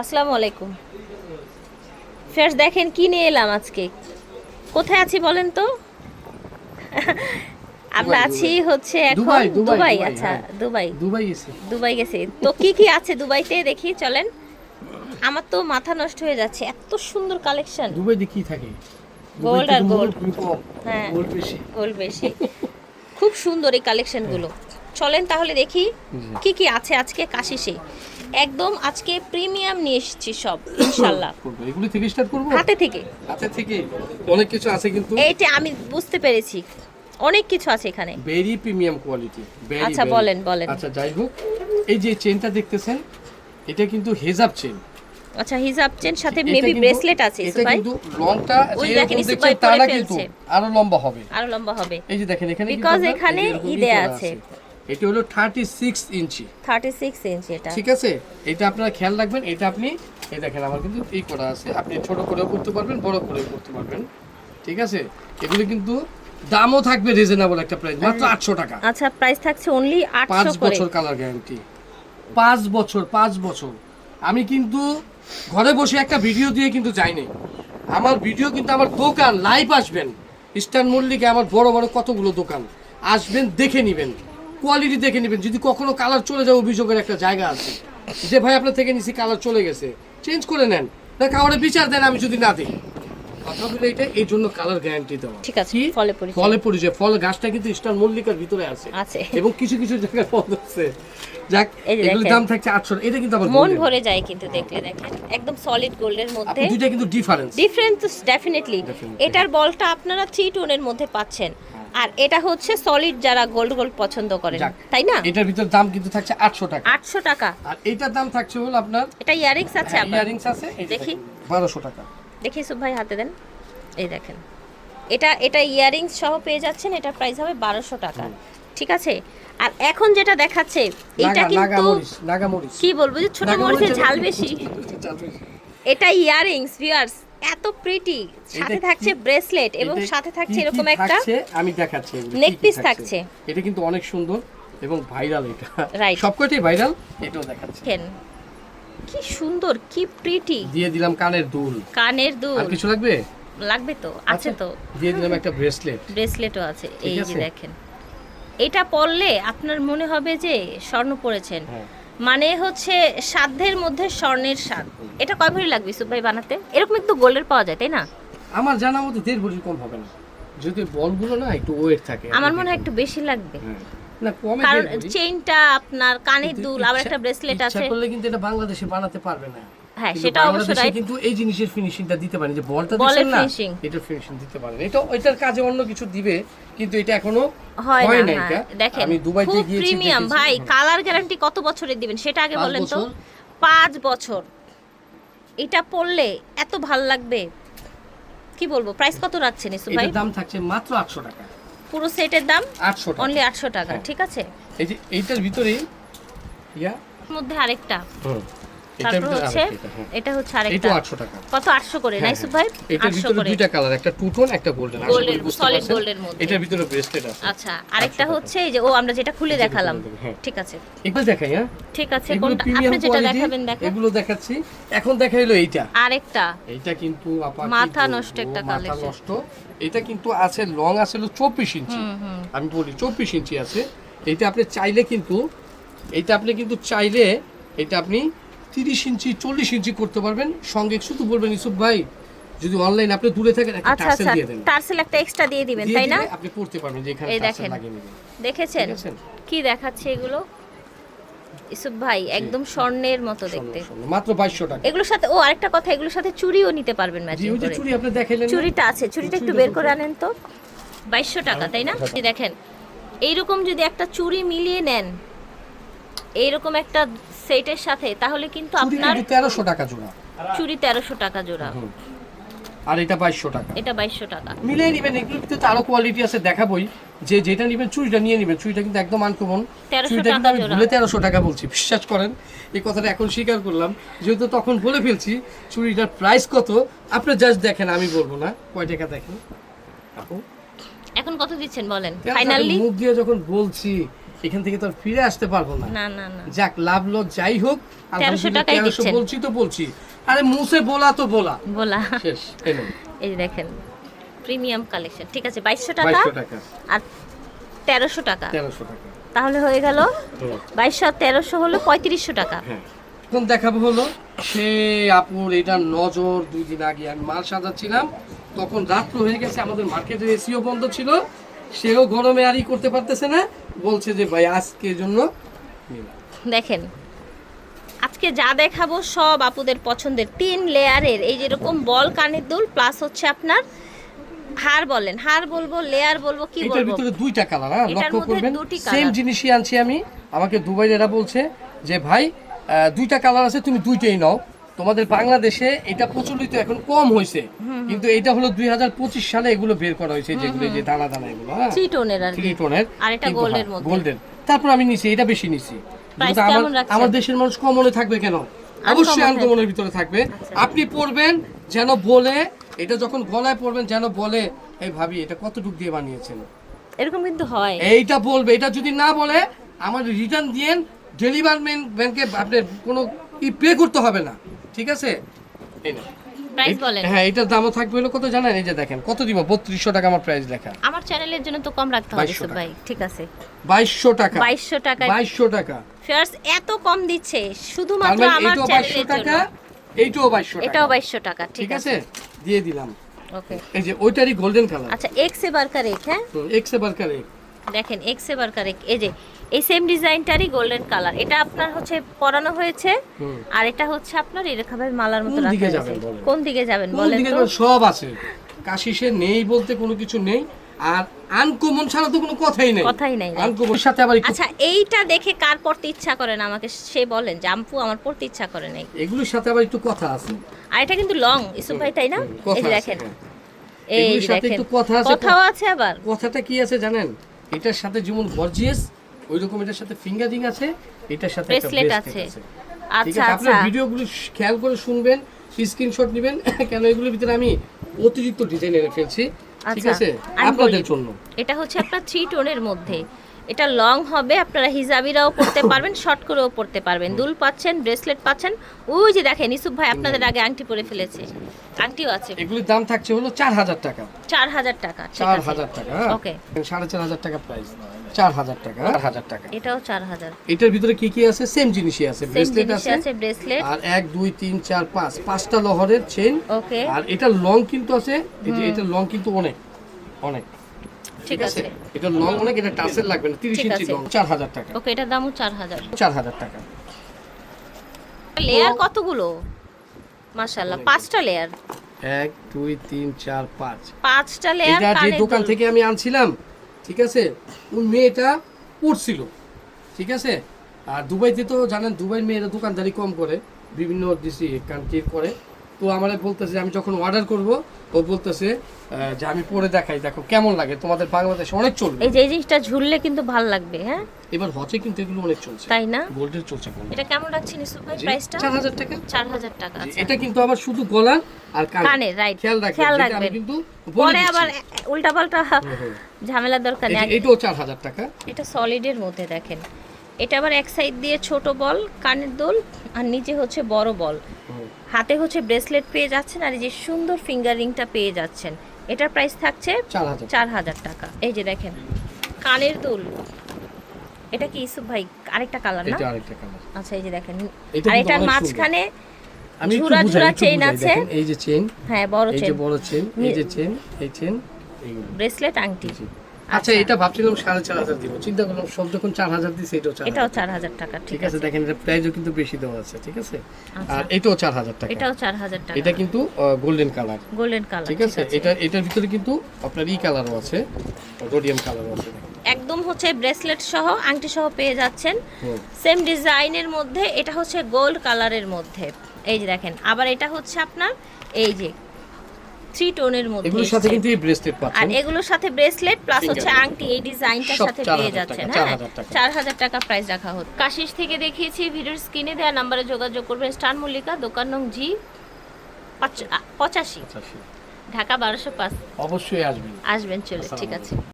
আসসালামু আলাইকুম। ফ্রেশ দেখেন কি নিয়ে এলাম আজকে। কোথায় আছি বলেন তো? আমরা আছি হচ্ছে এখন দুবাই, আচ্ছা হ্যাঁ। দুবাই। দুবাই গেছে। দুবাই গেছে। তো কি কি আছে দুবাইতে? দেখি চলেন। আমার তো মাথা নষ্ট হয়ে যাচ্ছে। এত সুন্দর কালেকশন। দুবাই কি থাকে? Gold আর। কম হ্যাঁ। গোল্ড বেশি। গোল বেশি। খুব সুন্দর এই কালেকশনগুলো। চলেন তাহলে দেখি। কি কি আছে আজকে কাশিসে। একদম আজকে প্রিমিয়াম নিয়ে এসেছি সব ইনশাল্লাহ করব। এগুলো থেকে স্টার্ট করব? হাতে থেকে। হাতে থেকে? অনেক কিছু আছে কিন্তু। এইটা আমি বুঝতে পেরেছি। অনেক কিছু আছে এখানে। ভেরি প্রিমিয়াম কোয়ালিটি আচ্ছা, বলেন, বলেন। আচ্ছা যাই হোক এই যে চেনটা দেখতেছেন এটা কিন্তু হেজাব চেন আচ্ছা হিজাব চেন সাথে মেবি ব্রেসলেট আছে এটা কিন্তু লংটা ওই দেখেন, ইসু তারা পরে কিন্তু ফেলছে। আরও লম্বা হবে। আরও লম্বা হবে। এই যে দেখেন এখানে আপনার এখানে এই যে এরকম ই ই দেয়া আছে। এটা হলো 36 ইঞ্চি। 36 ইঞ্চি এটা। ঠিক আছে? এটা আপনারা খেয়াল রাখবেন এটা আপনি এই দেখেন আমার কিন্তু এই করা আছে। আপনি ছোট করেও করতে পারবেন বড় করেও করতে পারবেন। ঠিক আছে? এগুলো কিন্তু দামও থাকবে রিজনেবল একটা প্রাইস মাত্র আটশো টাকা। আচ্ছা প্রাইস থাকছে অনলি পাঁচ 800 করে। বছর কালার গ্যারান্টি পাঁচ বছর পাঁচ বছর। আমি কিন্তু ঘরে বসে একটা ভিডিও দিয়ে কিন্তু যাইনি। আমার ভিডিও কিন্তু আমার দোকান লাইভ আসবেন। ইস্টার্ন মল্লিকে আমার বড় বড় কতগুলো দোকান। আসবেন দেখে নেবেন। কোয়ালিটি দেখে নেবেন। যদি কখনো কালার চলে যায় অভিযোগের একটা জায়গা আছে। যে ভাই আপনার থেকে নিছি কালার চলে গেছে। চেঞ্জ করে নেন। না কাউরে বিচার দেন আমি যদি না দিই। কথা বলে এটা এই জন্য কালার গ্যারান্টি দেওয়া। ঠিক আছে, ফলে পরিচয়। ফলে পরিচয়। ফল গাছটা কিন্তু ইস্টার্ন মল্লিকার ভিতরে আছে। আছে। এবং কিছু কিছু জায়গায় আছে। যাক এগুলোর দাম থাকছে এটা কিন্তু আবার মন। ভরে যায় কিন্তু দেখলে দেখেন। একদম সলিড গোল্ডের মধ্যে। দুইটা কিন্তু ডিফারেন্স ডেফিনেটলি এটার বলটা আপনারা থ্রি টোনের মধ্যে পাচ্ছেন। আর এটা হচ্ছে সলিড যারা গোল্ড গোল্ড পছন্দ করেন যাক। তাই না? এটার ভিতর দাম কিন্তু থাকছে আটশো টাকা। আটশো টাকা। আর এইটার দাম থাকছে হলো আপনার এটা ইয়ারিংস আছে আবার ইয়ারিংস আছে। দেখি। বারোশো টাকা। দেখি সুব ভাই হাতে দেন। এই দেখেন। এটা এটা ইয়ারিংস সহ পেয়ে যাচ্ছেন এটা প্রাইস হবে বারোশো টাকা। ঠিক আছে? আর এখন যেটা দেখাচ্ছে এটা কিন্তু কি বলব যে ছোট মরিচের ঝাল বেশি। এটা ইয়ারিংস ভিউয়ার্স এত প্রিটি সাথে থাকছে ব্রেসলেট এবং সাথে থাকছে এরকম একটা থাকছে? আমি দেখাচ্ছি এগুলো কি neck কি piece থাকছে। এটা কিন্তু অনেক সুন্দর এবং ভাইরাল এটা. সবকটাই ভাইরাল এটাও দেখাচ্ছে। কি সুন্দর কি প্রিটি দিয়ে দিলাম কানের দুল। কানের দুল। আর কিছু লাগবে? লাগবে তো আছে আচ্ছা, তো। দিয়ে দিলাম একটা ব্রেসলেট ব্রেসলেটও আছে এই যে দেখেন। এটা পরলে আপনার মনে হবে যে স্বর্ণ পরেছেন হ্যাঁ। মানে হচ্ছে সাধ্যের মধ্যে স্বর্ণের স্বাদ। এটা কয় ভরি লাগবে ইসুফ ভাই বানাতে? এরকম একটু গোল্ডের পাওয়া যায় তাই না? আমার জানা মতো দেড় ভরি কম হবে না। যদি বলগুলো না একটু ওয়েট থাকে আমার মনে হয় একটু। বেশি লাগবে। হ্যাঁ। কারণ চেইনটা আপনার কানের দুল আবার একটা ব্রেসলেট আছে। করলে কিন্তু এটা বাংলাদেশে বানাতে পারবে না। হ্যাঁ সেটা অবশ্য রাইট কিন্তু এই জিনিসের ফিনিশিংটা দিতে পারে যে বলটা দিচ্ছেন না এটা ফিনিশিং দিতে পারে না এটা এটার কাজে অন্য কিছু দিবে কিন্তু এটা এখনও হয় না হ্যাঁ। এটা। দেখেন আমি দুবাইতে গিয়েছি প্রিমিয়াম ভাই কালার গ্যারান্টি কত বছরের দিবেন সেটা আগে পাঁচ বলেন তো। বছর। পাঁচ বছর। এটা পড়লে এত ভালো লাগবে। কি বলব প্রাইস কত রাখছেন ইসু ভাই? দাম থাকছে মাত্র আটশো টাকা। পুরো সেটের দাম? আটশো টাকা। অনলি আটশো টাকা হ্যাঁ। ঠিক আছে? এই যে এইটার ভিতরেই ইয়া। মধ্যে আরেকটা। হুম। তারপর হচ্ছে আরেকটা। এটা হচ্ছে আরেকটা। এটাও আটশো টাকা। কত? আটশো করে না ইসু। ভাই? এটার আটশো ভিতরে করে। দুইটা কালার একটা টু টোন একটা গোল্ডেন Golden, solid gold মধ্যে। এটার ভিতরে ব্রেসলেট আছে। আচ্ছা আরেকটা হচ্ছে এই যে ও আমরা যেটা খুলে দেখালাম। খুলে দেবো। ঠিক আছে। এগুলো দেখাই হ্যাঁ। ঠিক আছে কোনটা? আপনি যেটা দেখাবেন দেখেন। এগুলো দেখাচ্ছি। এখন দেখাইলো এইটা। আরেকটা। এইটা কিন্তু আপা মাথা নষ্ট একটা মাথা। নষ্ট। এটা কিন্তু আছে লং আছে হলো চব্বিশ ইঞ্চি। আমি বলি চব্বিশ ইঞ্চি আছে। এটা আপনি চাইলে কিন্তু এটা আপনি কিন্তু চাইলে এটা আপনি তিরিশ ইঞ্চি চল্লিশ ইঞ্চি করতে পারবেন। সঙ্গে শুধু বলবেন ইসুফ ভাই যদি অনলাইন আপনি দূরে থাকেন একটা আচ্ছা টার্সেল আচ্ছা। দিয়ে দেন। টার্সেল একটা এক্সট্রা দিয়ে দিবেন তাই না? আপনি পড়তে পারবেন যে এখানে টার্সেল দেখেন। লাগিয়ে নেবেন দেখেছেন? কি দেখাচ্ছে এগুলো? ইসুফ ভাই একদম স্বর্ণের মতো দেখতে। মাত্র বাইশশো টাকা। এগুলোর সাথে ও আরেকটা কথা এগুলোর সাথে চুড়িও নিতে পারবেন ম্যাচিং করে। চুড়ি আপনি দেখাইলেন? চুড়িটা আছে চুড়িটা একটু বের করে আনেন তো। বাইশশো টাকা তাই না? এই দেখেন এইরকম যদি একটা চুড়ি মিলিয়ে নেন এইরকম একটা সেটের সাথে তাহলে কিন্তু আপনার তেরোশো টাকা জোড়া? চুড়ি তেরোশো টাকা জোড়া। আর এটা বাইশশো টাকা। এটা বাইশশো টাকা। মিলিয়ে নেবেন এগুলোর ভিতরে তো আরও কোয়ালিটি আছে দেখাবোই। যে যেটা নেবেন চুড়িটা নিয়ে নেবেন। চুড়িটা কিন্তু একদম আনকমন 1300 কিন্তু টাকা আমি জোড়া। ভুলে তেরোশো টাকা বলছি বিশ্বাস করেন। এই কথাটা এখন স্বীকার করলাম। যেহেতু তখন বলে ফেলছি চুড়িটার প্রাইস কত? আপনি জাস্ট দেখেন আমি বলব না। কয় টাকা দেখেন? আপু, এখন কত দিচ্ছেন বলেন? ফাইনালি মুখ দিয়ে যখন বলছি এখান থেকে তো ফিরে আসতে পারব না। না না না। যাক লাভ লস যাই হোক আলহামদুলিল্লাহ, 1300 বলছি তো বলছি। আরে মুছে বলা তো বলা। বলা। শেষ এই যে দেখেন প্রিমিয়াম কালেকশন। ঠিক আছে বাইশশো টাকা 2200 টাকা। আর তেরোশো টাকা। তেরোশো টাকা। তাহলে হয়ে গেল হুম, বাইশশো আর তেরোশো হলো পঁয়ত্রিশশো টাকা। হ্যাঁ। এখন দেখাবো হলো সে আপুর এটা নজর দুই দিন আগে আমি মাল সাজাচ্ছিলাম তখন রাত্র হয়ে গেছে আমাদের মার্কেটের এসিও বন্ধ ছিল। সেও গরমে আরই করতে পারতেছে না। বলছে যে ভাই আজকে জন্য দেখেন আজকে যা দেখাবো সব আপুদের পছন্দের তিন লেয়ারের। এই যেরকম বল কানের দুল প্লাস হচ্ছে আপনার হার বলেন। হার বলব লেয়ার বলব কি এটার বলব? ভিতরে দুইটা কালার হ্যাঁ? লক্ষ্য করবেন সেম। জিনিসই আনছি আমি। আমাকে দুবাইয়েরা বলছে যে ভাই দুইটা কালার আছে তুমি দুইটাই নাও। তোমাদের বাংলাদেশে এটা প্রচলিত এখন কম হয়েছে। কিন্তু এটা হলো দুই সালে এগুলো বের করা হয়েছে যেগুলো যে দানা দানা এগুলো হ্যাঁ? টোনের আর এটা গোল্ডের গোল্ডেন তারপর আমি নিছি এটা বেশি নিছি। আমার দেশের মানুষ কমনে থাকবে কেন? অবশ্যই আনকমনের ভিতরে থাকবে। আপনি পড়বেন যেন বলে এটা যখন গলায় পড়বেন যেন বলে এই ভাবি এটা কতটুক দিয়ে বানিয়েছেন? এরকম কিন্তু হয়। এইটা বলবে এটা যদি না বলে আমার রিটার্ন দিয়েন ডেলিভারমেন্ট ব্যাংকে আপনি কোনো ই পে করতে হবে না। ঠিক আছে? এই নাও। প্রাইস বলেন। হ্যাঁ এটার দামও থাকবে হলো কত জানেন? এই যে দেখেন কত দিব? বত্রিশশো টাকা আমার প্রাইস লেখা। আমার চ্যানেলের জন্য তো কম রাখতে হবে ভাই। ঠিক আছে। বাইশশো টাকা। বাইশশো টাকায় বাইশশো টাকা। ফেয়ার্স এত কম দিচ্ছে শুধুমাত্র মানে আমার চ্যানেলের টাকা জন্য। এইটাও টাকা। এটাও বাইশশো টাকা ঠিক আছে। দিয়ে দিলাম। ওকে এই যে ওইটারই গোল্ডেন কালার আচ্ছা এক্স এ বার্কার এক হ্যাঁ? এক্স কারে দেখেন এক্স এ বার্কার এক। এই যে এই সেম ডিজাইনটারই গোল্ডেন কালার এটা আপনার হচ্ছে পরানো হয়েছে আর এটা হচ্ছে আপনার এরকম ভাবে মালার মতো রাখা হয়েছে। যাবেন কোন দিকে যাবেন বলেন তো? সব আছে। কাশিসে নেই বলতে কোনো কিছু নেই আর আনকমন ছাড়া তো কোনো কথাই নেই। কথাই নাই। আনকমন সাথে আবার আচ্ছা এইটা দেখে কার পড়তে ইচ্ছা করে না আমাকে? সে বলেন জাম্পু আমার পড়তে ইচ্ছা করে নাই। এগুলোর সাথে আবার একটু কথা আছে। আর এটা কিন্তু লং ইসুফ ভাই তাই না? এই দেখেন। হ্যাঁ। এই দেখেন। একটু কথা আছে, কথাও আছে আবার। কথাটা কি আছে জানেন? এটার সাথে যেমন গর্জিয়াস ওই রকম এটার সাথে ফিঙ্গারিং আছে এটার সাথে bracelet আছে। আচ্ছা আপনার আচ্ছা। ভিডিওগুলো খেয়াল করে শুনবেন স্ক্রিনশট নেবেন কেন এগুলোর ভিতরে আমি অতিরিক্ত ডিজাইন এনে ফেলছি। ঠিক আচ্ছা, আছে? আপনাদের জন্য। এটা হচ্ছে আপনার থ্রি টোনের মধ্যে। এটা লং হবে আপনারা হিজাবিরাও পড়তে পারবেন শর্ট করেও পড়তে পারবেন। দুল পাচ্ছেন ব্রেসলেট পাচ্ছেন। ওই যে দেখেন ইসুফ ভাই আপনাদের আগে আংটি পরে ফেলেছে। আংটিও আছে। এগুলির দাম থাকছে হলো চার হাজার টাকা। চার হাজার টাকা চার হাজার টাকা হ্যাঁ? ওকে সাড়ে চার হাজার টাকা প্রাইস চার হাজার টাকা। চার হাজার টাকা। এটাও চার হাজার। এটার ভিতরে কি কি আছে? সেম জিনিসই আছে। ব্রেসলেট আছে। আছে ব্রেসলেট আর এক দুই তিন চার পাঁচ। পাঁচটা লহরের চেন ওকে। আর এটা লং কিন্তু আছে। এই যে এটা লং কিন্তু অনেক। অনেক। ঠিক আছে? এটা লং অনেক এটা টাসেল লাগবে না। তিরিশ ঠিক ইঞ্চি লং চার হাজার টাকা। ওকে এটার দামও চার হাজার। চার হাজার টাকা। লেয়ার কতগুলো? মাশাল্লাহ পাঁচটা লেয়ার এক দুই তিন চার পাঁচ। পাঁচটা লেয়ার এটা যে দোকান থেকে আমি আনছিলাম ঠিক আছে? ওই মেয়েটা পড়ছিল ঠিক আছে? আর দুবাইতে তো জানেন দুবাই মেয়েরা দোকানদারি কম করে বিভিন্ন ডিসি কান্ট্রির করে। তো আমার বলতেছে আমি যখন অর্ডার করব ও বলতেছে যে আমি পরে দেখাই দেখো কেমন লাগে। তোমাদের বাংলাদেশে অনেক চলবে। এই যে জিনিসটা ঝুললে কিন্তু ভালো লাগবে হ্যাঁ? এবার হচ্ছে কিন্তু এগুলো অনেক চলছে। তাই না? গোল্ডের চলছে gold। এটা কেমন রাখছেন ইসুফ ভাই? প্রাইসটা চার হাজার টাকা। চার হাজার টাকা জি, আচ্ছা। এটা কিন্তু আবার শুধু গলার আর কানে। কানে রাইট খেয়াল রাখবেন কিন্তু পরে আবার উল্টা পাল্টা। ঝামেলার দরকার নেই। এটাও চার হাজার টাকা। এটা সলিডের মধ্যে দেখেন। এটা আবার এক সাইড দিয়ে ছোট বল কানের দোল আর নিচে হচ্ছে বড় বল। হাতে হচ্ছে ব্রেসলেট পেয়ে যাচ্ছেন আর এই যে সুন্দর ফিঙ্গার রিংটা পেয়ে যাচ্ছেন। এটার প্রাইস থাকছে চার হাজার। টাকা। এই যে দেখেন কানের দুল। এটা কি ইসুফ ভাই আরেকটা কালার না? এটা আরেকটা কালার আচ্ছা এই যে দেখেন। আর এটার মাঝখানে ঝুরা ঝুরা চেইন আছে। এই যে চেন হ্যাঁ বড় চেইন এই যে বড় চেন এই যে চেন এই এইগুলো ব্রেসলেট আংটি। আচ্ছা। এটা ভাবছিলাম সাড়ে চার হাজার দিব। চিন্তা করলাম সব যখন চার হাজার দিচ্ছে এটাও চার এটাও। চার হাজার টাকা ঠিক আছে দেখেন এটা প্রাইসও কিন্তু বেশি দেওয়া আছে ঠিক আছে? আচ্ছা। আর এটাও চার হাজার টাকা। এটাও চার হাজার টাকা। এটা কিন্তু গোল্ডেন কালার গোল্ডেন কালার ঠিক আছে? এটা এটার ভিতরে কিন্তু আপনার ই কালারও আছে রোডিয়াম কালারও আছে। একদম হচ্ছে ব্রেসলেট সহ আংটি সহ পেয়ে যাচ্ছেন। সেম ডিজাইনের মধ্যে এটা হচ্ছে গোল্ড কালারের মধ্যে। এই যে দেখেন আবার এটা হচ্ছে আপনার এই যে থ্রি টোনের মধ্যে এগুলোর সাথে কিন্তু এই ব্রেসলেট আর এগুলোর সাথে ব্রেসলেট প্লাস হচ্ছে আংটি এই ডিজাইনটার সাথে 4000 পেয়ে যাচ্ছেন হ্যাঁ? টাকা। চার হাজার টাকা প্রাইস রাখা হচ্ছে। কাশিস থেকে দেখিয়েছি ভিডিওর স্ক্রিনে দেওয়া নাম্বারে যোগাযোগ করবেন। স্টার মল্লিকা দোকান নং জি পঁচাশি। ঢাকা বারোশো পাঁচ। অবশ্যই আসবেন। আসবেন চলে ঠিক আছে।